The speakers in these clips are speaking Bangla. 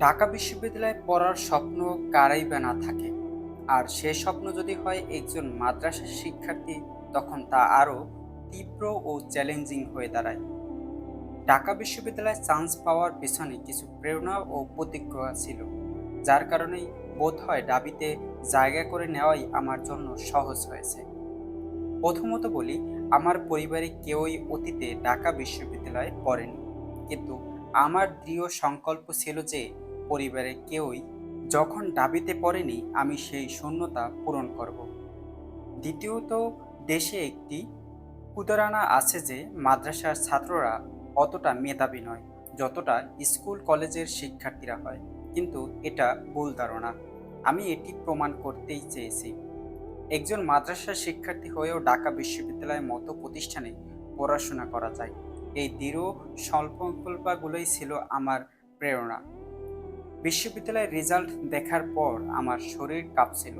ঢাকা বিশ্ববিদ্যালয়ে পড়ার স্বপ্ন কারাই বা না থাকে। আর সে স্বপ্ন যদি হয় একজন মাদ্রাসা শিক্ষার্থী, তখন তা আরও তীব্র ও চ্যালেঞ্জিং হয়ে দাঁড়ায়। ঢাকা বিশ্ববিদ্যালয়ে চান্স পাওয়ার পেছনে কিছু প্রেরণা ও প্রতিক্রিয়া ছিল, যার কারণেই বোধ হয় দাবিতে জায়গা করে নেওয়াই আমার জন্য সহজ হয়েছে। প্রথমত বলি, আমার পরিবারে কেউই অতীতে ঢাকা বিশ্ববিদ্যালয়ে পড়েনি। কিন্তু আমার দৃঢ় সংকল্প ছিল যে পরিবারে কেউই যখন দাবিতে পড়েনি, আমি সেই শূন্যতা পূরণ করব। দ্বিতীয়ত, দেশে একটি কুদরানা আছে যে, মাদ্রাসার ছাত্ররা অতটা মেধাবী নয়, যতটা স্কুল কলেজের শিক্ষার্থীরা হয়। কিন্তু এটা ভুল ধারণা। আমি এটি প্রমাণ করতেই চেয়েছি। একজন মাদ্রাসার শিক্ষার্থী হয়েও ঢাকা বিশ্ববিদ্যালয়ের মতো প্রতিষ্ঠানে পড়াশোনা করা যায়। এই দৃঢ় সংকল্পগুলোই ছিল আমার প্রেরণা। বিশ্ববিদ্যালয়ের রেজাল্ট দেখার পর আমার শরীর কাঁপছিল।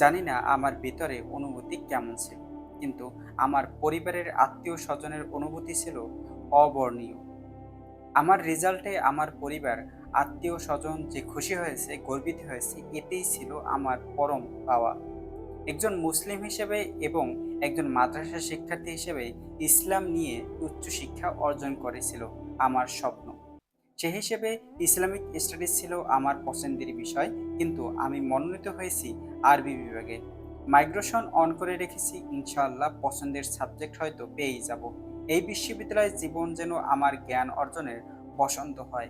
জানি না আমার ভিতরে অনুভূতি কেমন ছিল, কিন্তু আমার পরিবারের আত্মীয় স্বজনের অনুভূতি ছিল অবর্ণীয় আমার রেজাল্টে আমার পরিবার আত্মীয় স্বজন যে খুশি হয়েছে, গর্বিত হয়েছে, এতেই ছিল আমার পরম পাওয়া। একজন মুসলিম হিসেবে এবং একজন মাদ্রাসা শিক্ষার্থী হিসেবে ইসলাম নিয়ে উচ্চশিক্ষা অর্জন করেছিল আমার স্বপ্ন। সে হিসেবে ইসলামিক স্টাডিজ ছিল আমার পছন্দের বিষয়, কিন্তু আমি মনোনীত হয়েছি আরবি বিভাগে। মাইগ্রেশন অন করে রেখেছি, ইনশাআল্লাহ পছন্দের সাবজেক্ট হয়তো পেয়েই যাব। এই বিশ্ববিদ্যালয়ের জীবন যেন আমার জ্ঞান অর্জনের বসন্ত হয়।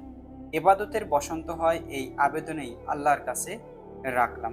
এবাদতের বসন্ত হয় এই আবেদনেই আল্লাহর কাছে রাখলাম।